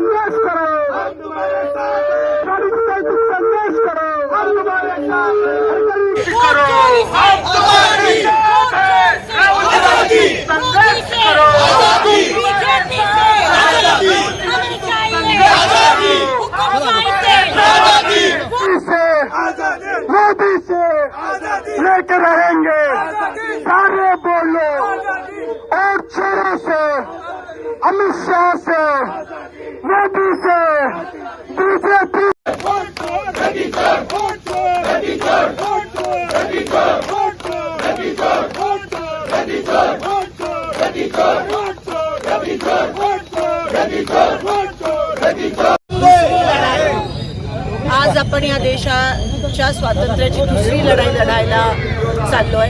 संदेश करो। संदेश करो करो करो मोदी से लेके रहेंगे। सारे बोलो। और छोरों से, अमित शाह से आज आपण या देशाच्या स्वातंत्र्याची दुसरी लढाई लढायला चाललोय.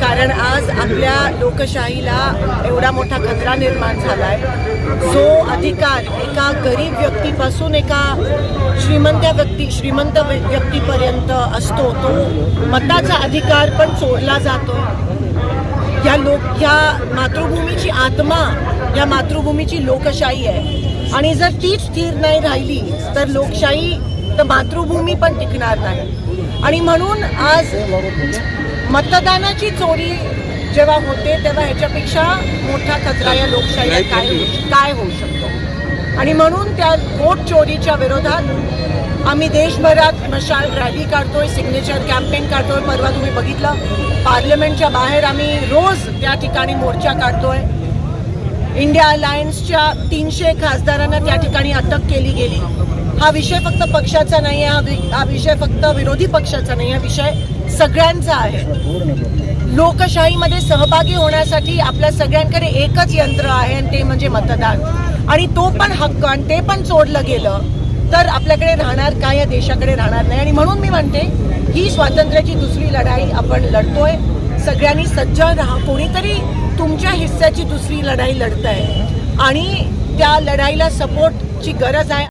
कारण आज आपल्या लोकशाहीला एवढा मोठा खतरा निर्माण झालाय. जो अधिकार एका गरीब व्यक्तीपासून एका श्रीमंत व्यक्ती श्रीमंत व्यक्तीपर्यंत असतो तो मताचा अधिकार पण चोरला जातो. या लोक या मातृभूमीची आत्मा या मातृभूमीची लोकशाही आहे. आणि जर तीच स्थिर नाही राहिली तर लोकशाही तर मातृभूमी पण टिकणार नाही. आणि म्हणून आज मतदानाची चोरी जेव्हा होते तेव्हा ह्याच्यापेक्षा मोठा खतरा या लोकशाहीला काय होऊ- काय होऊ शकतो? आणि म्हणून त्या वोट चोरीच्या विरोधात आम्ही देशभरात मशाल रॅली काढतोय सिग्नेचर कॅम्पेन काढतोय. परवा तुम्ही बघितलं पार्लमेंटच्या बाहेर आम्ही रोज त्या ठिकाणी मोर्चा काढतोय. इंडिया अलायन्सच्या तीनशे खासदारांना त्या ठिकाणी अटक केली गेली. हा विषय फक्त पक्षाचा नाही आहे हा विषय फक्त विरोधी पक्षाचा नाही हा विषय सगळ्यांचा आहे. लोकशाहीमध्ये सहभागी होण्यासाठी आपल्या सगळ्यांकडे एकच यंत्र आहे आणि ते म्हणजे मतदान. आणि तो पण हक्क आणि ते पण चोडलं गेलं तर आपल्याकडे राहणार काय? या देशाकडे राहणार नाही. आणि म्हणून मी म्हणते ही स्वातंत्र्याची दुसरी लढाई आपण लढतोय. सगळ्यांनी सज्ज राहा. कोणीतरी तुमच्या हिस्साची दुसरी लढाई लढत आहे आणि त्या लढाईला सपोर्टची गरज आहे.